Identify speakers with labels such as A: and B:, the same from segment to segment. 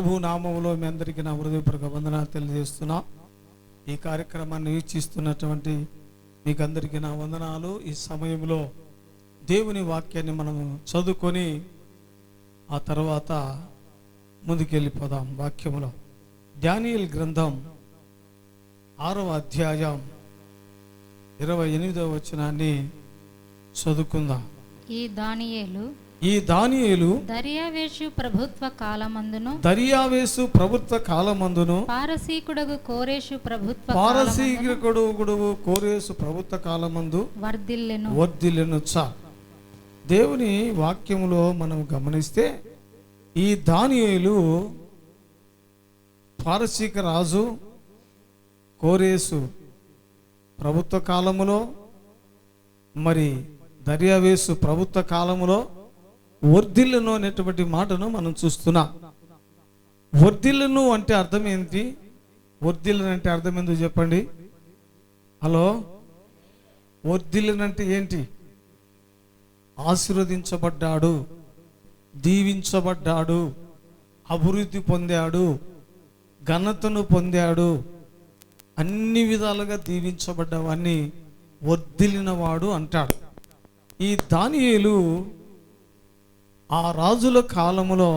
A: ప్రభు నామంలో మీ అందరికీ నా హృదయపూర్వక వందనాలు తెలియజేస్తున్నా. ఈ కార్యక్రమాన్ని వీక్షిస్తున్నటువంటి మీకు అందరికీ నా వందనాలు. ఈ సమయంలో దేవుని వాక్యాన్ని మనం చదువుకొని ఆ తర్వాత ముందుకెళ్ళిపోదాం వాక్యములో. డానియల్ గ్రంథం ఆరవ అధ్యాయం ఇరవై ఎనిమిదవ వచనాన్ని చదువుకుందాం.
B: ఈ దానియేలు
A: ఈ దానియేలు
B: దర్యావేషు ప్రభుత్వ కాలమందును
A: దర్యావేసు ప్రభుత్వ కాలమందును
B: పారసీకుడగు కోరేషు ప్రభుత్వ
A: పారసీకుడు కోరేసు ప్రభుత్వ కాలమందు
B: వర్ధిల్లెను.
A: వర్ధిల్లను చా. దేవుని వాక్యములో మనం గమనిస్తే ఈ దానియేలు పారసీక రాజు కోరేసు ప్రభుత్వ కాలములో మరి దర్యావేసు ప్రభుత్వ కాలములో వర్ధిల్లును అనేటువంటి మాటను మనం చూస్తున్నాం. వర్ధిల్లును అంటే అర్థం ఏంటి? వర్ధిల్లును అంటే అర్థం ఏందో చెప్పండి? హలో? వర్ధిల్లను అంటే ఏంటి? ఆశీర్వదించబడ్డాడు దీవించబడ్డాడు అభివృద్ధి పొందాడు ఘనతను పొందాడు అన్ని విధాలుగా దీవించబడ్డవాన్ని వర్ధిల్లినవాడు అంటాడు. ఈ దానియేలు ఆ రాజుల కాలంలో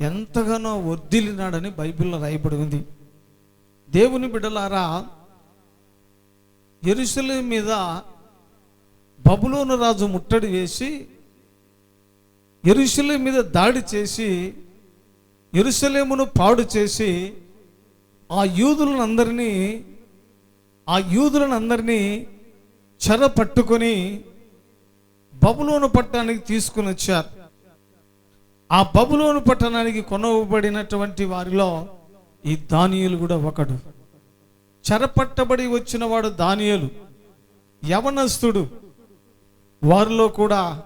A: ఎంతగానో వద్దిలినాడని బైబిల్లో రాయబడి ఉంది. దేవుని బిడ్డలారా ఎరుసల మీద బబులోను రాజు ముట్టడి వేసి ఎరుసల మీద దాడి చేసి ఎరుసలేమును పాడు చేసి ఆ యూదులను అందరినీ ఆ యూదులను అందరినీ చెర పట్టుకొని బబులోను పట్టణానికి తీసుకుని వచ్చారు. ఆ బబులోను పట్టణానికి కొనవబడినటువంటి వారిలో ఈ దానియులు కూడా ఒకడు. చెరపట్టబడి వచ్చిన వాడు దానియలు. యవనస్తుడు. వారిలో కూడా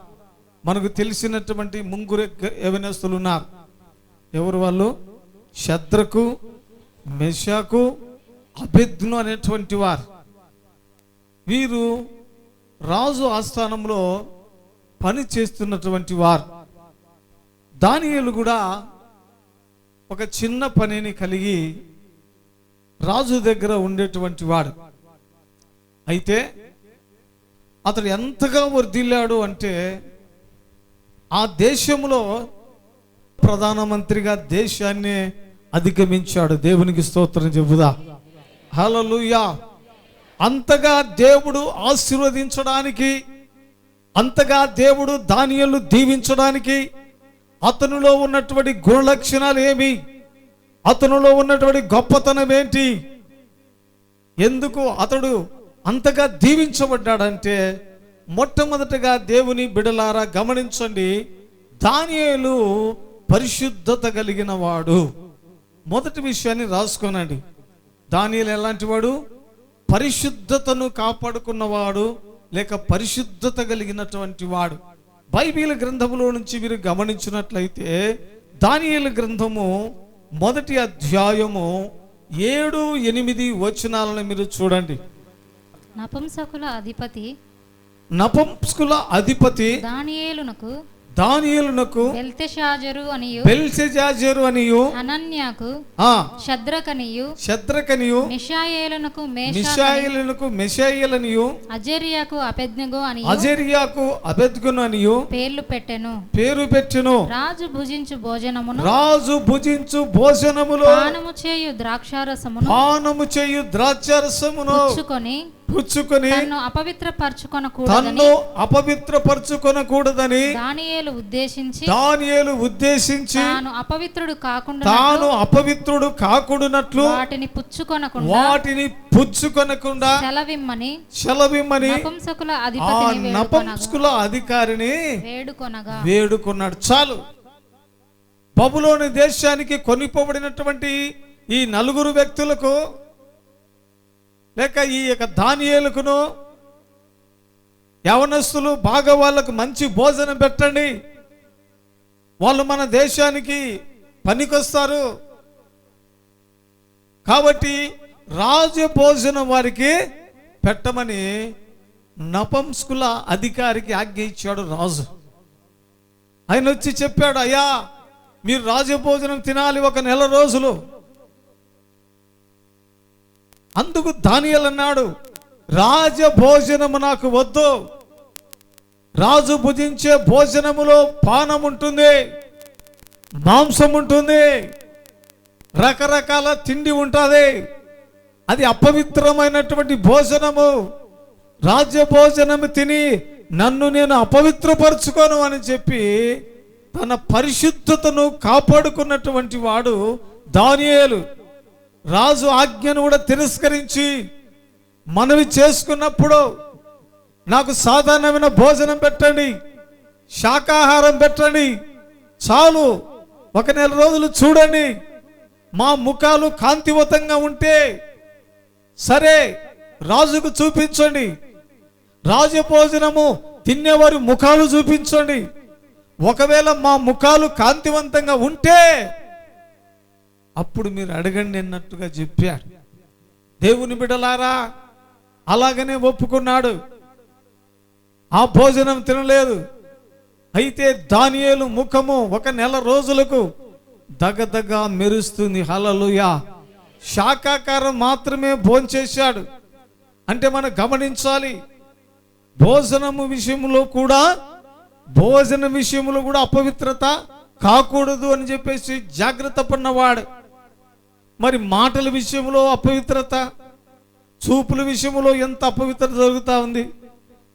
A: మనకు తెలిసినటువంటి ముంగురు యవనస్తులు ఉన్నారు. ఎవరు వాళ్ళు? శద్రకు మెషాకు అభిజ్ఞు అనేటువంటి వారు. వీరు రాజు ఆస్థానంలో పని చేస్తున్నటువంటి వారు. దానియలు కూడా ఒక చిన్న పనిని కలిగి రాజు దగ్గర ఉండేటువంటి వాడు. అయితే అతడు ఎంతగా వర్దిల్లాడు అంటే ఆ దేశంలో ప్రధానమంత్రిగా దేశాన్ని అధిగమించాడు. దేవునికి స్తోత్రం చెబుదా. హల్లెలూయా. అంతగా దేవుడు ఆశీర్వదించడానికి అంతగా దేవుడు దానియలు దీవించడానికి అతనిలో ఉన్నటువంటి గుణలక్షణాలు ఏమి? అతనిలో ఉన్నటువంటి గొప్పతనం ఏంటి? ఎందుకు అతడు అంతగా దీవించబడ్డాడంటే మొట్టమొదటగా దేవుని బిడలారా గమనించండి దానియేలు పరిశుద్ధత కలిగిన వాడు మొదటి విషయాన్ని రాసుకోనండి. దానియలు ఎలాంటి వాడు పరిశుద్ధతను కాపాడుకున్నవాడు. లేక పరిశుద్ధత కలిగినటువంటి వాడు. బైబిల్ గ్రంథములో నుంచి మీరు గమనించినట్లయితే దానియేలు గ్రంథము మొదటి అధ్యాయము ఏడు ఎనిమిది వచనాలను మీరు చూడండి.
B: నపుంసకుల అధిపతి
A: నపంస్కుల అధిపతి
B: దానియేలునకు
A: దానియేలునకు
B: బెల్తెషాజరు అనియు
A: బెల్సెజాజరు అనియు
B: అనన్యాకు
A: ఆ
B: శద్రకనియు
A: శద్రకనియు
B: మిషాయేలునకు మేషా
A: మిషాయిలకు మెషాయిలనియు
B: అజర్యాకు అపెద్నగో అని
A: అజరియాకు అబెద్గును అనియు
B: పేర్లు పెట్టెను.
A: పేరు పెట్టును.
B: రాజు భుజించు భోజనమును
A: రాజు భుజించు భోజనములో
B: పానము చేయు ద్రాక్షారసమును
A: పానము చేయు ద్రాక్షరసమును.
B: పుచ్చుకొని
A: పుచ్చుకొని
B: తన్ను అపవిత్రపరచుకొనకూడదని
A: తన్ను అపవిత్రపరచుకొనకూడదని
B: దానియేలు ఉద్దేశించి
A: దానియేలు ఉద్దేశించి
B: తాను అపవిత్రుడు కాకుండా
A: తాను అపవిత్రుడు కాకూడనట్లు
B: వాటిని పుచ్చుకొనకుండా
A: వాటిని పుచ్చుకొనకుండా
B: సెలవిమ్మని
A: సెలవిమ్మని
B: నపుంసకుల అధిపతిని
A: నపంసకుల అధికారిని
B: వేడుకొనగా
A: వేడుకున్నాడు. చాలు. బబులోని దేశానికి కొనిపోబడినటువంటి ఈ నలుగురు వ్యక్తులకు లేక ఈ యొక్క ధాన్యాలకును యవనస్తులు బాగా వాళ్ళకు మంచి భోజనం పెట్టండి. వాళ్ళు మన దేశానికి పనికొస్తారు. కాబట్టి రాజు భోజనం వారికి పెట్టమని నపంస్కుల అధికారికి ఆజ్ఞ ఇచ్చాడు రాజు. ఆయన వచ్చి చెప్పాడు అయ్యా మీరు రాజభోజనం తినాలి ఒక నెల రోజులు. అందుకు దానియల్ అన్నాడు రాజభోజనము నాకు వద్దు. రాజు భుజించే భోజనములో పానం ఉంటుంది మాంసం ఉంటుంది రకరకాల తిండి ఉంటుంది. అది అపవిత్రమైనటువంటి భోజనము. రాజ్య భోజనము తిని నన్ను నేను అపవిత్రపరచుకోను అని చెప్పి తన పరిశుద్ధతను కాపాడుకున్నటువంటి వాడు దానియేలు. రాజు ఆజ్ఞను కూడా తిరస్కరించి మనవి చేసుకున్నప్పుడు నాకు సాధారణమైన భోజనం పెట్టండి శాకాహారం పెట్టండి చాలు. ఒక నెల రోజులు చూడండి. మా ముఖాలు కాంతివంతంగా ఉంటే సరే రాజుకు చూపించండి. రాజభోజనము తినేవారి ముఖాలు చూపించండి. ఒకవేళ మా ముఖాలు కాంతివంతంగా ఉంటే అప్పుడు మీరు అడగండి అన్నట్టుగా చెప్పారు. దేవుని బిడలారా అలాగనే ఒప్పుకున్నాడు. ఆ భోజనం తినలేదు. అయితే దానియేలు ముఖము ఒక నెల రోజులకు దగదగ మెరుస్తుంది. హలలుయా శాకాకారం మాత్రమే భోంచేశాడు. అంటే మనం గమనించాలి భోజనము విషయంలో కూడా భోజన విషయంలో కూడా అపవిత్రత కాకూడదు అని చెప్పేసి జాగ్రత్త పడినవాడు. మరి మాటల విషయంలో అపవిత్రత చూపుల విషయంలో ఎంత అపవిత్రత జరుగుతూ ఉంది?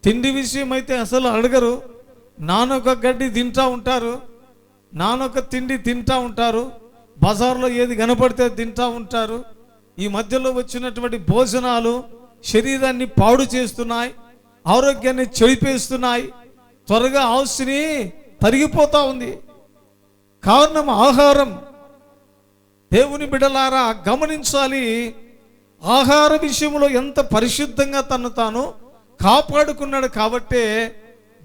A: తిండి విషయం అయితే అసలు అడగరు. నానొక గడ్డి తింటా ఉంటారు. నానొక తిండి తింటా ఉంటారు. బజార్లో ఏది కనపడితే తింటా ఉంటారు. ఈ మధ్యలో వచ్చినటువంటి భోజనాలు శరీరాన్ని పాడు చేస్తున్నాయి ఆరోగ్యాన్ని చెడిపేస్తున్నాయి. త్వరగా ఆస్తిని తరిగిపోతూ ఉంది. కారణం ఆహారం. దేవుని బిడలారా గమనించాలి. ఆహార విషయంలో ఎంత పరిశుద్ధంగా తను తాను కాపాడుకున్నాడు కాబట్టే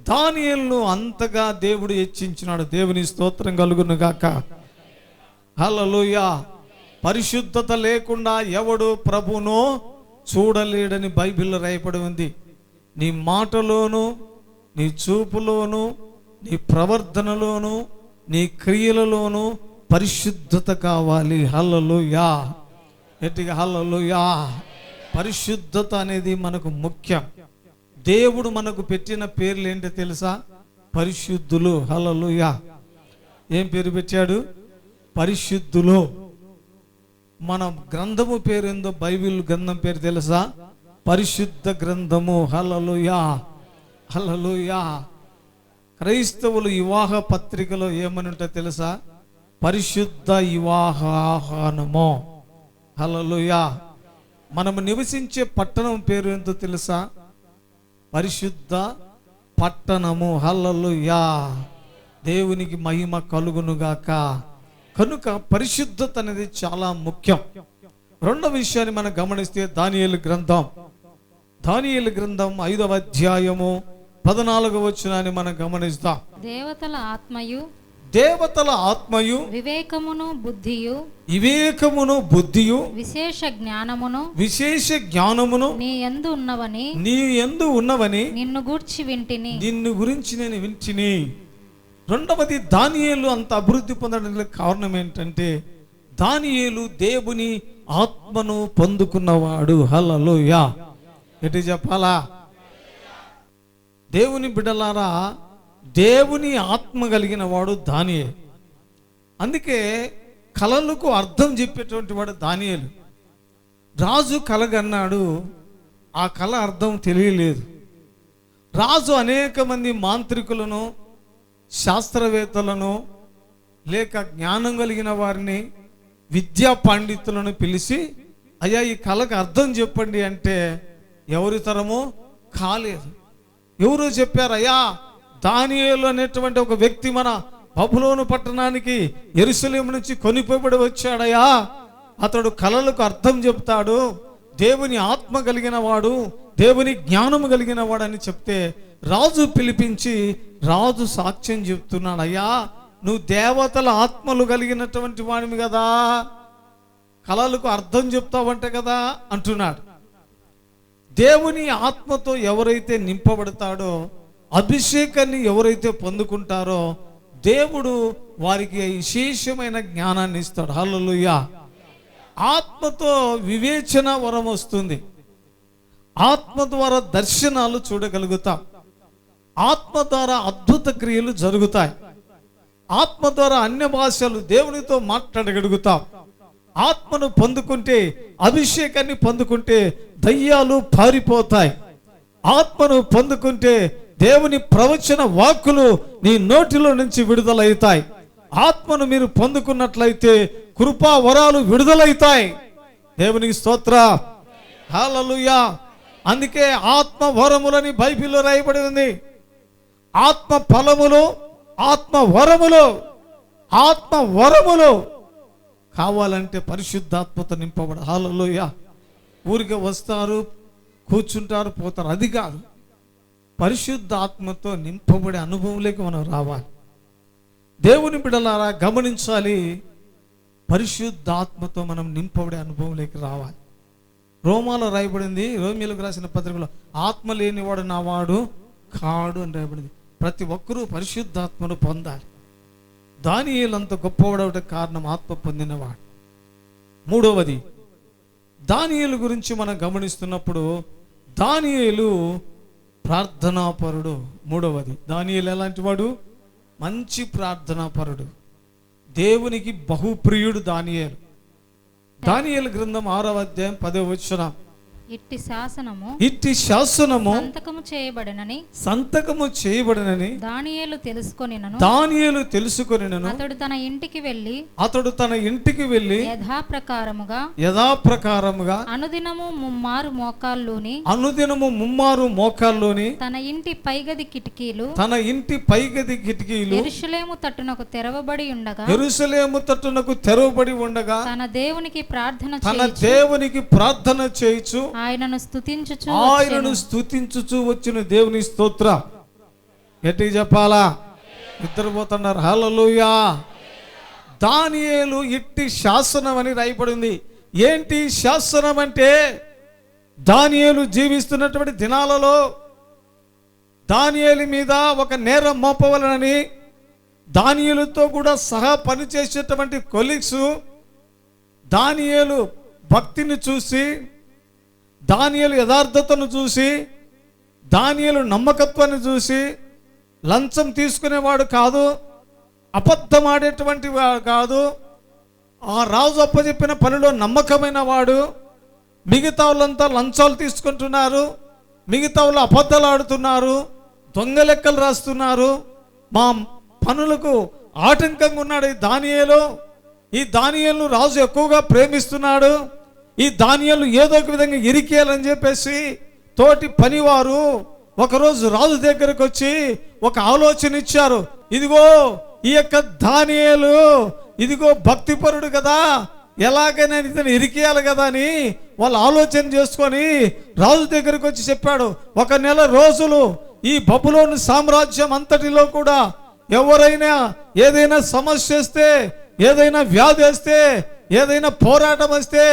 A: దానియలను అంతగా దేవుడు హెచ్చించినాడు. దేవుని స్తోత్రం కలుగును గాక. హల్లెలూయ. పరిశుద్ధత లేకుండా ఎవడు ప్రభును చూడలేడని బైబిల్లో రాయబడి ఉంది. నీ మాటలోను నీ చూపులోను నీ ప్రవర్తనలోను నీ క్రియలలోను పరిశుద్ధత కావాలి. హల్లలుయా. ఎట్టిగా హల్లలుయా. పరిశుద్ధత అనేది మనకు ముఖ్యం. దేవుడు మనకు పెట్టిన పేర్లు ఏంటో తెలుసా? పరిశుద్ధులు. హలలుయా ఏం పేరు పెట్టాడు? పరిశుద్ధులు. మన గ్రంథము పేరు ఏందో? బైబిల్ గ్రంథం పేరు తెలుసా? పరిశుద్ధ గ్రంథము. హలలుయా హలలుయా క్రైస్తవులు వివాహ పత్రికలో ఏమని ఉంటా తెలుసా? పరిశుద్ధ వివాహానము హలలుయా మనము నివసించే పట్టణం పేరు ఏంటో తెలుసా? పరిశుద్ధ పట్టణము. హల్లెలూయా. దేవునికి మహిమ కలుగునుగాక. కనుక పరిశుద్ధత అనేది చాలా ముఖ్యం. రెండో విషయాన్ని మనం గమనిస్తే దానియలు గ్రంథం. దానియలు గ్రంథం ఐదవ అధ్యాయము పద్నాలుగవ వచ్చినాన్ని మనం గమనిస్తాం.
B: దేవతల ఆత్మయు
A: దేవతల ఆత్మయు
B: వివేకమును బుద్ధియు
A: వివేకమును బుద్ధియు
B: విశేష జ్ఞానమును
A: విశేష జ్ఞానమును
B: నీ యందు ఉన్నవని
A: నీ ఎందు ఉన్నవని
B: నిన్ను గూర్చి వింటిని.
A: నిన్ను గురించి నేను వింటిని. రెండవది దానియేలు అంత అభివృద్ధి పొందడానికి కారణం ఏంటంటే దానియేలు దేవుని ఆత్మను పొందుకున్నవాడు. హల్లలోయా. ఎటు చెప్పాలా? దేవుని బిడ్డలారా దేవుని ఆత్మ కలిగిన వాడు దానియే. అందుకే కళలకు అర్థం చెప్పేటువంటి వాడు దానియలు. రాజు కలగన్నాడు ఆ కళ అర్థం తెలియలేదు. రాజు అనేక మంది మాంత్రికులను శాస్త్రవేత్తలను లేక జ్ఞానం కలిగిన వారిని విద్యా పండితులను పిలిచి అయ్యా ఈ కళకు అర్థం చెప్పండి అంటే ఎవరి తరమో కాలేదు. ఎవరు చెప్పారు అయ్యా దానియేలు అనేటువంటి ఒక వ్యక్తి మన బబులోను పట్టణానికి ఎరుసలేం నుంచి కొనిపోబడి వచ్చాడయ్యా అతడు కళలకు అర్థం చెప్తాడు. దేవుని ఆత్మ కలిగిన వాడు దేవుని జ్ఞానం కలిగిన వాడు అని చెప్తే రాజు పిలిపించి రాజు సాక్ష్యం చెప్తున్నాడు అయ్యా నువ్వు దేవతల ఆత్మలు కలిగినటువంటి వాడివి కదా. కళలకు అర్థం చెప్తావంటే కదా అంటున్నాడు. దేవుని ఆత్మతో ఎవరైతే నింపబడతాడో అభిషేకాన్ని ఎవరైతే పొందుకుంటారో దేవుడు వారికి విశేషమైన జ్ఞానాన్ని ఇస్తాడు. హల్లెలూయా. ఆత్మతో వివేచన వరం వస్తుంది. ఆత్మ ద్వారా దర్శనాలు చూడగలుగుతాం. ఆత్మ ద్వారా అద్భుత క్రియలు జరుగుతాయి. ఆత్మ ద్వారా అన్య భాషలు దేవునితో మాట్లాడగలుగుతాం. ఆత్మను పొందుకుంటే అభిషేకాన్ని పొందుకుంటే దయ్యాలు పారిపోతాయి. ఆత్మను పొందుకుంటే దేవుని ప్రవచన వాక్కులు నీ నోటిలో నుంచి విడుదలవుతాయి ఆత్మను మీరు పొందుకున్నట్లయితే కృపా వరాలు విడుదలవుతాయి దేవునికి స్తోత్ర. హాలలుయా అందుకే ఆత్మ వరములని బైబిల్లో రాయబడి ఉంది ఆత్మ ఫలములు ఆత్మ వరములు ఆత్మ వరములు కావాలంటే పరిశుద్ధాత్మత నింపబడ హాలలోయ ఊరికే వస్తారు కూర్చుంటారు పోతారు. అది కాదు. పరిశుద్ధ ఆత్మతో నింపబడే అనుభవంలోకి మనం రావాలి. దేవుని బిడలారా గమనించాలి. పరిశుద్ధాత్మతో మనం నింపబడే అనుభవంలోకి రావాలి. రోమాలో రాయబడింది రోమిలకు రాసిన పత్రికలో ఆత్మ లేనివాడు నావాడు కాడు అని రాయబడింది. ప్రతి ఒక్కరూ పరిశుద్ధాత్మను పొందాలి. దానియేలంత గొప్పవాడవటం కారణం ఆత్మ పొందినవాడు. మూడవది దానియేలు గురించి మనం గమనిస్తున్నప్పుడు దానియేలు ప్రార్థనాపరుడు మూడవది. దానియేలు ఎలాంటి వాడు మంచి ప్రార్థనాపరుడు. దేవునికి బహుప్రియుడు దానియేలు. దానియలు గ్రంథం ఆరవ అధ్యాయం పదవ వచ్చిన
B: ఇట్టి శాసనము
A: ఇట్టి శాసనము
B: సంతకము చేయబడినని
A: సంతకము చేయబడినని
B: దానియేలు తెలుసుకొనినను.
A: దానియేలు తెలుసుకొనినను.
B: అతడు తన ఇంటికి వెళ్ళి
A: అతడు తన ఇంటికి వెళ్ళి
B: యథాప్రకారముగా
A: యథాప్రకారముగా
B: అనుదినము ముమ్మారు మోకాల్లోని
A: అనుదినము ముమ్మారు మోకాల్లోని
B: తన ఇంటి పైగది కిటికీలు
A: తన ఇంటి పైగది కిటికీలు
B: ఎరుషలేము తట్టునకు తెరవబడి ఉండగా
A: ఎరుసలేము తట్టునకు తెరవబడి ఉండగా
B: తన దేవునికి ప్రార్థన
A: తన దేవునికి ప్రార్థన చేయుచు
B: ఆయనను స్తుతించుచు
A: ఆయనను స్తుతించుచు వచ్చిన దేవుని స్తోత్ర. ఎట్టి చెప్పాలా? ఇద్దరు పోతున్నారు. హల్లెలూయా. దానియేలు ఇట్టి శాసనం అని రాయబడింది. ఏంటి శాసనం అంటే? దానియేలు జీవిస్తున్నటువంటి దినాలలో దానియేలు మీద ఒక నేరం మోపవలనని దానియేలుతో కూడా సహా పనిచేసేటువంటి కొలీగ్స్ దానియేలు భక్తిని చూసి దానియలు యథార్థతను చూసి దానియలు నమ్మకత్వాన్ని చూసి లంచం తీసుకునేవాడు కాదు అబద్ధం ఆడేటువంటి కాదు ఆ రాజు అప్పచెప్పిన పనిలో నమ్మకమైన వాడు మిగతా వాళ్ళంతా లంచాలు తీసుకుంటున్నారు మిగతా వాళ్ళు అబద్ధాలు ఆడుతున్నారు దొంగ లెక్కలు రాస్తున్నారు. మా పనులకు ఆటంకంగా ఉన్నాడు ఈ దానియేలు. ఈ దానియేలు రాజు ఎక్కువగా ప్రేమిస్తున్నాడు. ఈ ధాన్యాలు ఏదో ఒక విధంగా ఇరికేయాలని చెప్పేసి తోటి పనివారు ఒకరోజు రాజు దగ్గరకు వచ్చి ఒక ఆలోచన ఇచ్చారు. ఇదిగో ఈ యొక్క ధాన్యాలు ఇదిగో భక్తిపరుడు కదా ఎలాగైనా ఇతను ఇరికేయాలి కదా అని వాళ్ళు ఆలోచన చేసుకొని రాజు దగ్గరకు వచ్చి చెప్పాడు. ఒక నెల రోజులు ఈ బబులోని సామ్రాజ్యం అంతటిలో కూడా ఎవరైనా ఏదైనా సమస్య వస్తే ఏదైనా వ్యాధి వస్తే ఏదైనా పోరాటం వస్తే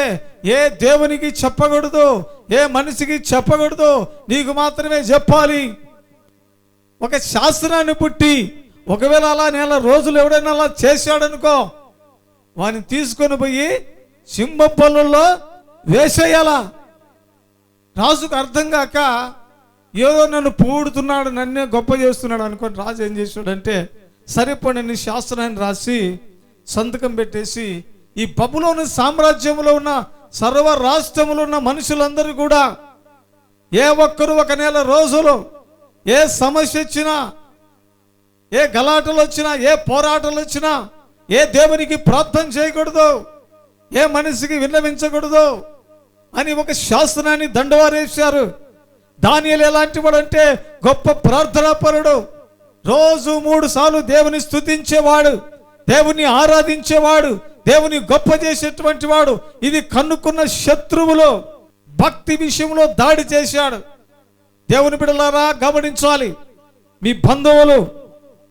A: ఏ దేవునికి చెప్పకూడదు ఏ మనిషికి చెప్పకూడదు నీకు మాత్రమే చెప్పాలి. ఒక శాస్త్రాన్ని పుట్టి ఒకవేళ అలా నెల రోజులు ఎవడైనా అలా చేశాడనుకో వాని తీసుకొని పోయి సింహపల్లుల్లో వేసేయాల? రాజుకు అర్థం కాక ఏదో నన్ను పూడుతున్నాడు నన్నే గొప్ప చేస్తున్నాడు అనుకోని రాజు ఏం చేశాడంటే సరిపడని శాస్త్రాన్ని రాసి సంతకం పెట్టేసి ఈ బబులోని సామ్రాజ్యంలో ఉన్న సర్వ రాష్ట్రంలో ఉన్న మనుషులందరూ కూడా ఏ ఒక్కరు ఒక నెల రోజులు ఏ సమస్య వచ్చినా ఏ గలాటలు వచ్చినా ఏ పోరాటాలు వచ్చినా ఏ దేవునికి ప్రార్థన చేయకూడదు ఏ మనిషికి విన్నవించకూడదు అని ఒక శాస్త్రాన్ని దండవారేశారు. దానియలు ఎలాంటి వాడు అంటే గొప్ప ప్రార్థనాపరుడు. రోజు మూడు సార్లు దేవుని స్తుతించేవాడు దేవుని ఆరాధించేవాడు దేవుని గొప్ప చేసేటువంటి వాడు. ఇది కన్నుకున్న శత్రువులు భక్తి విషయంలో దాడి చేశాడు. దేవుని బిడలారా గమనించాలి. మీ బంధువులు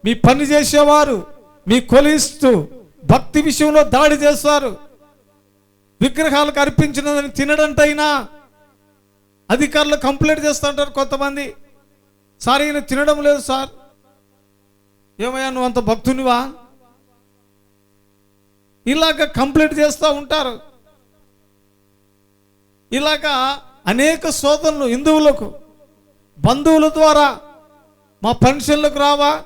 A: మీ పని చేసేవారు మీ కొలిస్తూ భక్తి విషయంలో దాడి చేస్తారు విగ్రహాలకు అర్పించినదని తినడంటైనా అధికారులు కంప్లైంట్ చేస్తుంటారు కొంతమంది. సార్ ఈయన తినడం లేదు సార్. ఏమయ్యా నువ్వు అంత భక్తునివా? ఇలాగ కంప్లీట్ చేస్తూ ఉంటారు. ఇలాగా అనేక శోధనలు హిందువులకు బంధువుల ద్వారా మా పెన్షన్లకు రావా?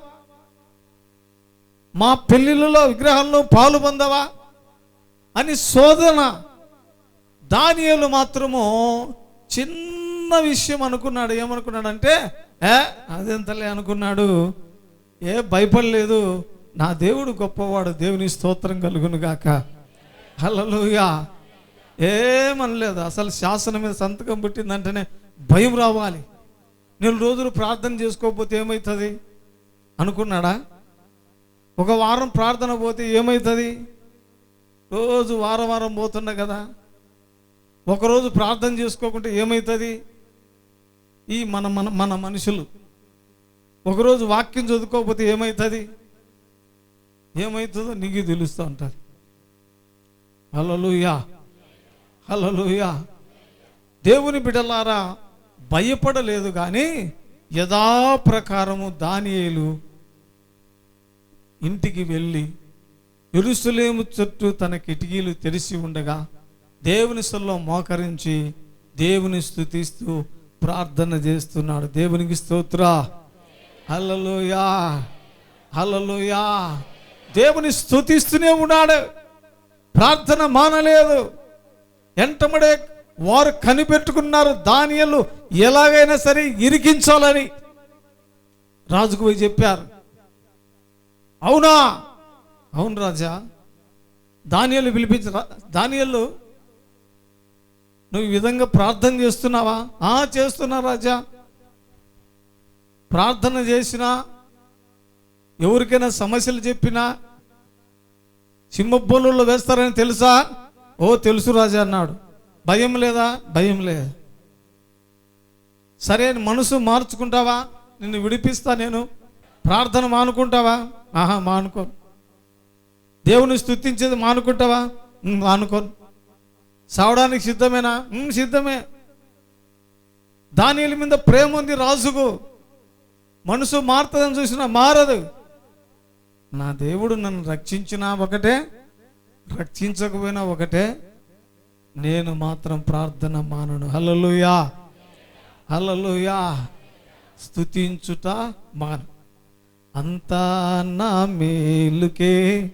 A: మా పెళ్ళిళ్ళలో విగ్రహాలను పాలు పొందవా? అని శోధన దానియలు మాత్రము చిన్న విషయం అనుకున్నాడు. ఏమనుకున్నాడంటే ఏ అదెంతలే అనుకున్నాడు. ఏ భయపడలేదు నా దేవుడు గొప్పవాడు. దేవుని స్తోత్రం కలుగును గాక. హల్లెలూయా. ఏమనలేదు. అసలు శాసనం మీద సంతకం పుట్టిందంటేనే భయం రావాలి. నేను రోజులు ప్రార్థన చేసుకోకపోతే ఏమవుతుంది అనుకున్నాడా? ఒక వారం ప్రార్థన పోతే ఏమవుతుంది రోజు వారం వారం పోతున్నా కదా. ఒకరోజు ప్రార్థన చేసుకోకుంటే ఏమవుతుంది ఈ మన మన మన మనుషులు. ఒకరోజు వాక్యం చదువుకోకపోతే ఏమవుతుంది ఏమవుతుందో నీకు తెలుస్తూ ఉంటారు హల్లెలూయా. హల్లెలూయా. దేవుని బిడలారా భయపడలేదు కానీ యథాప్రకారము దానియేలు ఇంటికి వెళ్ళి ఎరుసలేము చుట్టూ తన కిటికీలు తెరిచి ఉండగా దేవుని సల్లో మోకరించి దేవుని స్థుతిస్తూ ప్రార్థన చేస్తున్నాడు. దేవునికి స్తోత్ర. హల్లెలూయా. హల్లెలూయా. దేవుని స్థుతిస్తూనే ఉన్నాడు. ప్రార్థన మానలేదు. ఎంటమడే వారు కనిపెట్టుకున్నారు. దానియలు ఎలాగైనా సరే ఇరికించాలని రాజుకు పోయి చెప్పారు. అవునా? అవును రాజా. దానియలు పిలిపించ దానియలు నువ్వు ఈ విధంగా ప్రార్థన చేస్తున్నావా? ఆ చేస్తున్నా రాజా. ప్రార్థన చేసినా ఎవరికైనా సమస్యలు చెప్పినా సింహబోలులో వేస్తారని తెలుసా? ఓ తెలుసు రాజా అన్నాడు. భయం లేదా? భయం లేదు. సరే మనసు మార్చుకుంటావా? నిన్ను విడిపిస్తా నేను. ప్రార్థన మానుకుంటావా? ఆహా మానుకో దేవుని స్థుతించేది మానుకుంటావా? మానుకోను. సావడానికి సిద్ధమేనా? సిద్ధమే. దానిల మీద ప్రేమ ఉంది రాజుకు. మనసు మారుతుందని చూసినా మారదు. నా దేవుడు నన్ను రక్షించినా ఒకటే రక్షించకపోయినా ఒకటే. నేను మాత్రం ప్రార్థన మానను. హలలుయా హలలుయా స్థుతించుట మాను. అంతా నా మేలుకే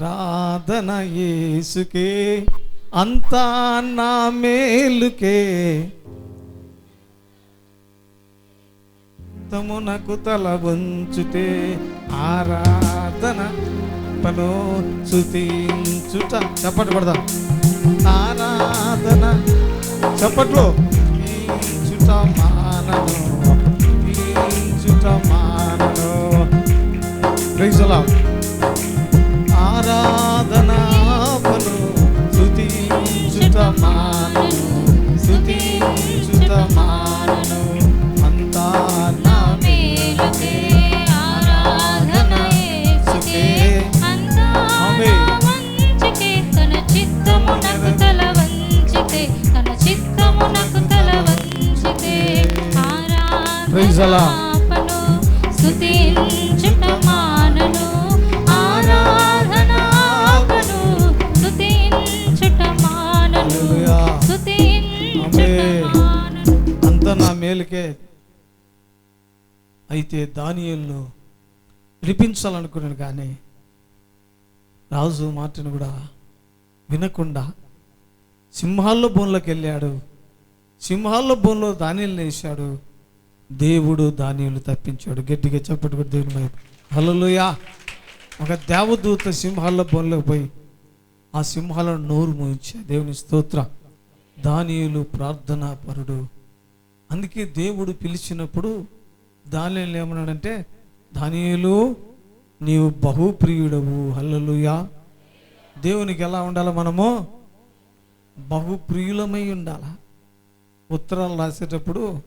A: రాధన యేసుకే. అంతా నా మేలుకే. తమునకు తల వంచుతే ఆరాధన పను చుతించుట చప్పట్లు పడదాం ఆరాధన చప్పట్లు. చుట మానను చుట మానను ప్రైజ్ అలాడ్ ఆరాధన అంతా నా
B: మేలుకే.
A: అయితే దానియల్లో విడిపించాలనుకున్నాను కానీ రాజు మాటను కూడా వినకుండా సింహాల్లో బోన్లోకి వెళ్ళాడు సింహాల్లో బోన్లో దానియలు వేశాడు దేవుడు దానియలు తప్పించాడు. గట్టిగా చెప్పటి కూడా దేవుని వైపు హల్లెలూయా. ఒక దేవదూత సింహాల్లో బోన్లోకి పోయి ఆ సింహాలను నోరు మూయించే దేవుని స్తోత్ర. దానియులు ప్రార్థనా పరుడు. అందుకే దేవుడు పిలిచినప్పుడు దానిలో ఏమన్నాడంటే దానియులు నీవు బహుప్రియుడవు. హల్లలుయా. దేవునికి ఎలా ఉండాలి మనము? బహుప్రియులమై ఉండాల? ఉత్తరాలు రాసేటప్పుడు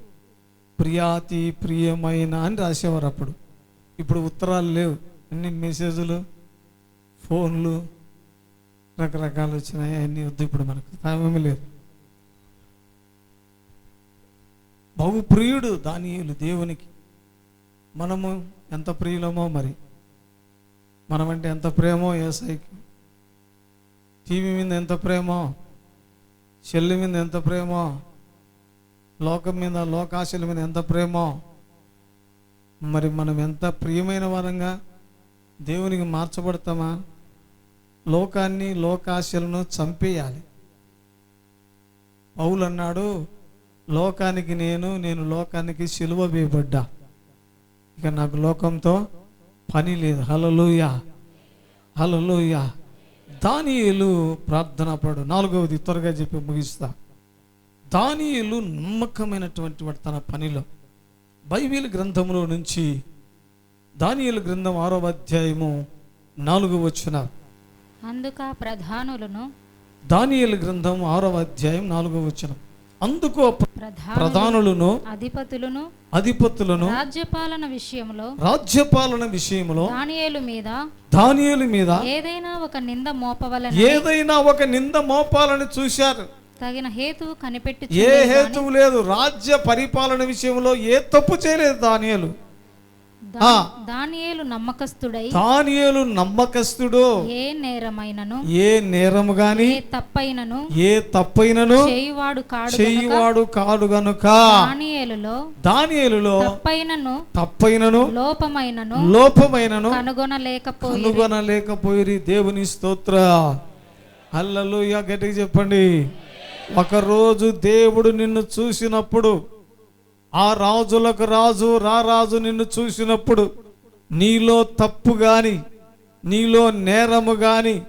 A: ప్రియాతి ప్రియమైన అని రాసేవారు అప్పుడు. ఇప్పుడు ఉత్తరాలు లేవు. అన్ని మెసేజ్లు ఫోన్లు రకరకాలు వచ్చినాయి. అన్నీ వద్దు ఇప్పుడు మనకు. సమయం లేదు. బహుప్రియుడు ప్రియుడు దేవునికి. మనము ఎంత ప్రియులమో మరి. మనమంటే ఎంత ప్రేమో ఏసైకి. టీవీ మీద ఎంత ప్రేమో చెల్లి మీద ఎంత ప్రేమో లోకం మీద లోకాశల మీద ఎంత ప్రేమో. మరి మనం ఎంత ప్రియమైన వారంగా దేవునికి మార్చబడతామా? లోకాన్ని లోకాశలను చంపేయాలి. పౌలు అన్నాడు లోకానికి నేను నేను లోకానికి సిలువ వేయబడ్డా. ఇక నాకు లోకంతో పని లేదు. హలలుయ హలలుయ దానియులు ప్రార్థన పడు. నాలుగవది త్వరగా చెప్పి ముగిస్తా. దానియేలు నమ్మకమైనటువంటి వాడు తన పనిలో. బైబిల్ గ్రంథంలో నుంచి దానియేలు గ్రంథం ఆరో అధ్యాయము నాలుగు వచ్చిన
B: అందుక ప్రధానులను
A: దానియేలు గ్రంథం ఆరో అధ్యాయం నాలుగో వచ్చిన అందుకు ప్రధానులను
B: అధిపతులను
A: అధిపతులను
B: రాజ్యపాలన విషయంలో
A: రాజ్యపాలన విషయంలో
B: దానియేలు మీద
A: దానియేలు మీద
B: ఏదైనా ఒక నింద మోపవలన
A: ఏదైనా ఒక నింద మోపాలని చూశారు.
B: తగిన హేతువు కనిపెట్టి
A: ఏ హేతువు లేదు. రాజ్య పరిపాలన విషయంలో ఏ తప్పు చేయలేదు దానియేలు.
B: దానియేలు నమ్మకస్తుడై
A: దానియేలు నమ్మకస్తుడు.
B: ఏ నేరమైనను
A: ఏ నేరము గాని
B: ఏ తప్పైనను
A: ఏ తప్పైనను
B: చేయువాడు కాడు
A: చెయ్యివాడు కాడు గనుక
B: దానియేలులో
A: దానియేలులో
B: తప్పైనను
A: తప్పైనను
B: లోపమైనను
A: లోపమైనను
B: కనుగొనలేకపోయి
A: కనుగొనలేకపోయి దేవుని స్తోత్ర. హల్లెలూయా గట్టిగా చెప్పండి. ఒకరోజు దేవుడు నిన్ను చూసినప్పుడు ఆ రాజులకు రాజు రా రాజు నిన్ను చూసినప్పుడు నీలో తప్పు కానీ నీలో నేరము కానీ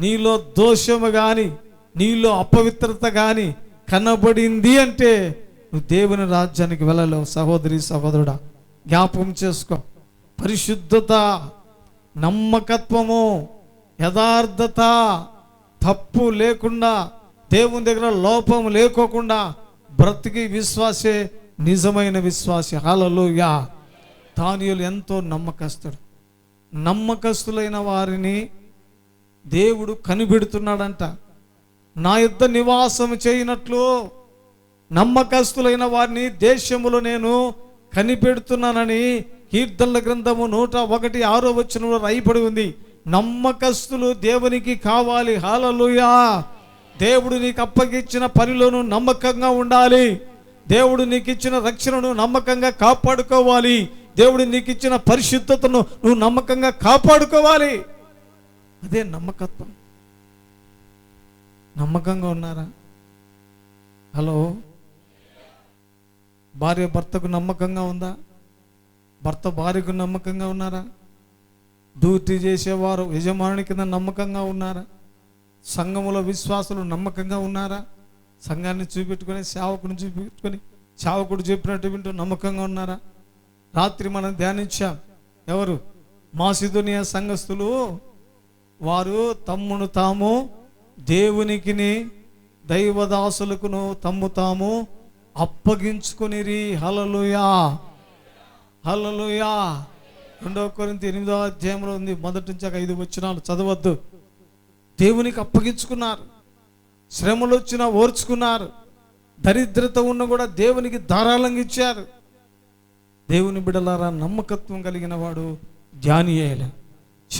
A: నీలో దోషము కానీ నీలో అపవిత్రత కానీ కనబడింది అంటే నువ్వు దేవుని రాజ్యానికి వెళ్ళలేవు సహోదరి సహోదరుడా. జ్ఞాపకం చేసుకో. పరిశుద్ధత నమ్మకత్వము యథార్థత తప్పు లేకుండా దేవుని దగ్గర లోపం లేకోకుండా బ్రతికి విశ్వాసే నిజమైన విశ్వాసి. హలలుయా దానియులు ఎంతో నమ్మకస్తుడు నమ్మకస్తులైన వారిని దేవుడు కనిపెడుతున్నాడంట. నా యుద్ధ నివాసం చేయనట్లు నమ్మకస్తులైన వారిని దేశములో నేను కనిపెడుతున్నానని కీర్తనల గ్రంథము నూట ఒకటి ఆరో వచనంలో రాయబడి ఉంది. నమ్మకస్తులు దేవునికి కావాలి. హాలలుయా దేవుడు నీకు అప్పగించిన పనిలోనూ నమ్మకంగా ఉండాలి. దేవుడు నీకు ఇచ్చిన రక్షణను నమ్మకంగా కాపాడుకోవాలి. దేవుడు నీకు ఇచ్చిన పరిశుద్ధతను నువ్వు నమ్మకంగా కాపాడుకోవాలి. అదే నమ్మకత్వం. నమ్మకంగా ఉన్నారా? హలో? భార్య భర్తకు నమ్మకంగా ఉందా? భర్త భార్యకు నమ్మకంగా ఉన్నారా? డ్యూటీ చేసేవారు యజమానుడి కింద నమ్మకంగా ఉన్నారా? సంఘములో విశ్వాసులు నమ్మకంగా ఉన్నారా? సంఘాన్ని చూపెట్టుకొని సేవకుని చూపెట్టుకొని సేవకుడు చెప్పినట్టు వింటూ నమ్మకంగా ఉన్నారా? రాత్రి మనం ధ్యానించాం. ఎవరు? మాసిదునియా సంఘస్థులు. వారు తమ్మును తాము దేవునికిని దైవదాసులకును తమ్ము తాము అప్పగించుకొనిరి. హలలుయా హలలుయా రెండవ కొరింత ఎనిమిదో అధ్యాయంలో ఉంది. మొదటి నుంచి ఐదు వచ్చినాలు చదవద్దు. దేవునికి అప్పగించుకున్నారు. శ్రమలు వచ్చినా ఓర్చుకున్నారు. దరిద్రత ఉన్న కూడా దేవునికి ధారాళంగా ఇచ్చారు. దేవుని బిడలారా నమ్మకత్వం కలిగిన వాడు ధ్యానియేల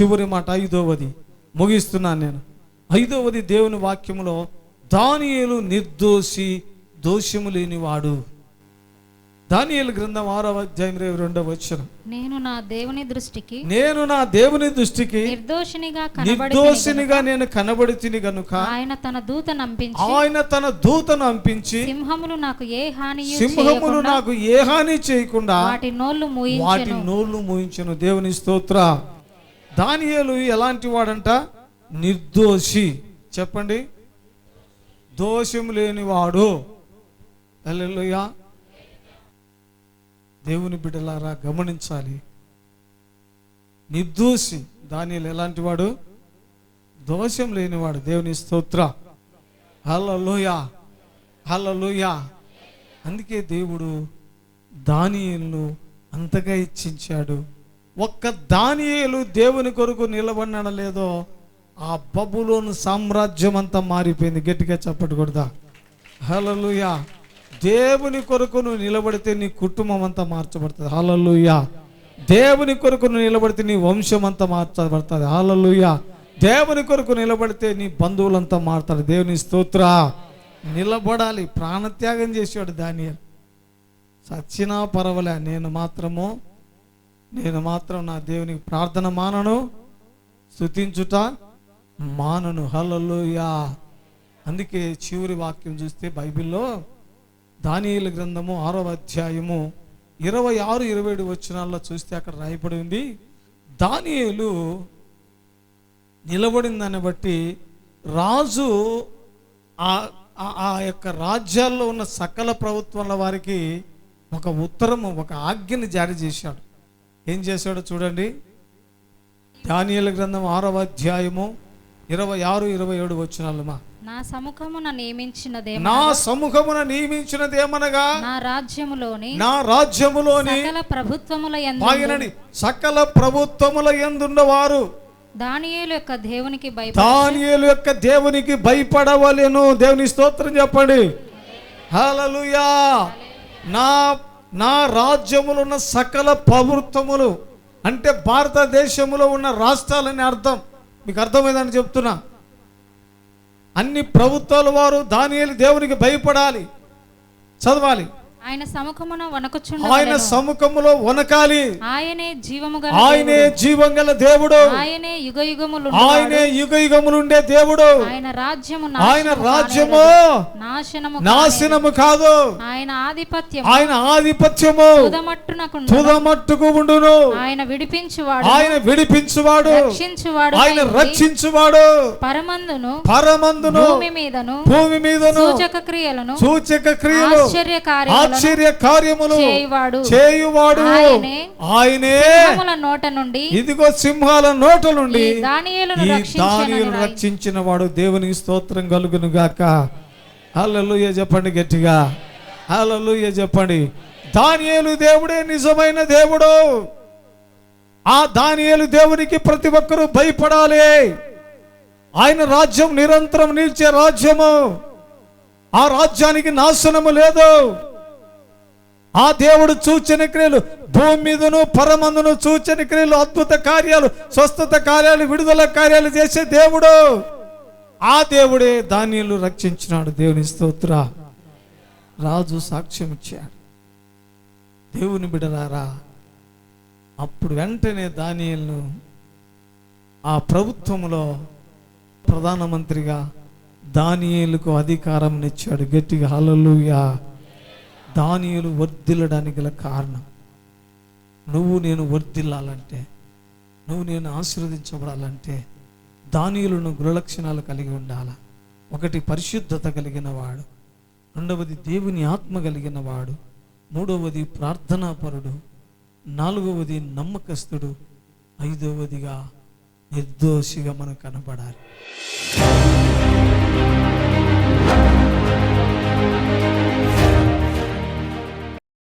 A: చివరి మాట ఐదవది ముగిస్తున్నాను నేను. ఐదవది దేవుని వాక్యములో దానియేలు నిర్దోషి దోషము లేనివాడు. దానియేలు గ్రంథం ఆరవ అధ్యాయం రేవు రెండవ వచ్చిన
B: నేను నా దేవుని దృష్టికి
A: నేను నా దేవుని దృష్టికి
B: నిర్దోషినిగా
A: నిర్దోషినిగా నేను కనబడి తిని గనుక
B: ఆయన తన దూత నంపించి
A: ఆయన తన దూతను అంపించి
B: సింహములు నాకు ఏ హానియు
A: సింహములు నాకు ఏ హాని చేయకుండా
B: వాటి నోళ్ళు
A: వాటి నోళ్ళు మూయించను. దేవుని స్తోత్ర. దానియేలు ఎలాంటి వాడంట? నిర్దోషి. చెప్పండి. దోషం లేనివాడు. హల్లెలూయా. దేవుని బిడ్డలారా గమనించాలి. నిర్దోషి దానిలు ఎలాంటి వాడు? దోషం లేనివాడు. దేవుని స్తోత్ర. హల్లెలూయా. హల్లెలూయా. అందుకే దేవుడు దానియలను అంతగా ఇచ్చించాడు. ఒక్క దానియేలు దేవుని కొరకు నిలబడిన లేదో ఆ బబులోను సామ్రాజ్యం అంతా మారిపోయింది. గట్టిగా చెప్పకూడదా? హలలుయా దేవుని కొరకు నువ్వు నిలబడితే నీ కుటుంబం అంతా మార్చబడుతుంది. హలలుయా దేవుని కొరకు నువ్వు నిలబడితే నీ వంశం అంతా మార్చబడుతుంది. హాలలుయ దేవుని కొరకు నిలబడితే నీ బంధువులంతా మారుతారు. దేవుని స్తోత్ర. నిలబడాలి. ప్రాణత్యాగం చేసాడు దానియల్. సచ్చినా పర్వాలే. నేను మాత్రము నేను మాత్రం నా దేవునికి ప్రార్థన మానను స్తుతించుట మానను. హలలుయా అందుకే చివరి వాక్యం చూస్తే బైబిల్లో దానియుల గ్రంథము ఆరో అధ్యాయము ఇరవై ఆరు ఇరవై ఏడు వచ్చినాల్లో చూస్తే అక్కడ రాయబడి ఉంది. దానియులు నిలబడిన దాన్ని బట్టి రాజు ఆ ఆ- యొక్క రాజ్యాల్లో ఉన్న సకల ప్రభుత్వాల వారికి ఒక ఉత్తరము ఒక ఆజ్ఞని జారీ చేశాడు. ఏం చేశాడో చూడండి. దానియుల గ్రంథం ఆరవ అధ్యాయము ఇరవై ఆరు ఇరవై ఏడు వచ్చినాలమ్మా
B: నా సముఖమున నియమించినదే
A: నా సముఖమున నియమించినదేమనగా
B: నా రాజ్యములోని
A: నా రాజ్యములోని
B: సకల ప్రభుత్వముల యందు
A: సకల ప్రభుత్వముల ఎందున్నవారు
B: దానియేలు యొక్క దేవునికి భయపడి
A: దానియేలు యొక్క దేవునికి భయపడవలెను. దేవుని స్తోత్రం చెప్పండి. హల్లెలూయా. నా నా రాజ్యములో ఉన్న సకల ప్రభుత్వములు అంటే భారతదేశంలో ఉన్న రాష్ట్రాలని అర్థం. మీకు అర్థమైందని చెప్తున్నా. అన్ని ప్రభుత్వాల వారు దాని దేవునికి భయపడాలి. చదవాలి.
B: ఆయన సముఖమున
A: ఆయన
B: వణకుచుండ
A: సముఖములో వనకాలి
B: ఆయనే జీవము గల
A: ఆయనే జీవం గల దేవుడు.
B: ఆయనే యుగ యుగములు
A: ఆయనే యుగ యుగములుండే దేవుడు.
B: ఆయన రాజ్యము
A: ఆయన రాజ్యము
B: నాశనము
A: నాశనము కాదు.
B: ఆయన ఆధిపత్యం
A: ఆయన ఆధిపత్యము.
B: తుదమట్టునకు
A: తుదమట్టుకు ఉండును.
B: ఆయన విడిపించువాడు.
A: ఆయన విడిపించువాడు.
B: రక్షించువాడు
A: ఆయన రక్షించువాడు.
B: పరమందును.
A: పరమందును.
B: భూమి మీదను.
A: భూమి మీదను.
B: సూచక క్రియలను.
A: సూచక క్రియలు.
B: ఆశ్చర్య కార్యములను
A: ఆశ్చర్య కార్యములు
B: చేయువాడు.
A: చేయువాడు.
B: ఆయనే నోట నుండి
A: ఇదిగో సింహాల నోట నుండి
B: దానియేలును.
A: రక్షించిన వాడు దేవునికి స్తోత్రం కలుగును గాక హల్లెలూయా చెప్పండి గట్టిగా. హల్లెలూయా చెప్పండి. దానియేలు దేవుడే నిజమైన దేవుడు. ఆ దానియేలు దేవునికి ప్రతి ఒక్కరూ భయపడాలి. ఆయన రాజ్యం నిరంతరం నిలిచే రాజ్యము. ఆ రాజ్యానికి నాశనము లేదు. ఆ దేవుడు చూచిన క్రియలు భూమి మీదను పరమందును చూచిన క్రియలు అద్భుత కార్యాలు స్వస్థత కార్యాలు విడుదల కార్యాలు చేసే దేవుడు. ఆ దేవుడే దానిలు రక్షించినాడు. దేవుని స్తోత్ర. రాజు సాక్ష్యం ఇచ్చాడు. దేవుని బిడలారా అప్పుడు వెంటనే దానియలను ఆ ప్రభుత్వంలో ప్రధానమంత్రిగా దానియలకు అధికారం ఇచ్చాడు. గట్టిగా హలలుయా దానియులు వర్ధిల్లడానికి గల కారణం. నువ్వు నేను వర్ధిల్లాలంటే నువ్వు నేను ఆశీర్వదించబడాలంటే దానియులను గుణలక్షణాలు కలిగి ఉండాల? ఒకటి పరిశుద్ధత కలిగిన వాడు రెండవది దేవుని ఆత్మ కలిగిన వాడు మూడవది ప్రార్థనాపరుడు నాలుగవది నమ్మకస్తుడు ఐదవదిగా నిర్దోషిగా మనకు కనబడాలి.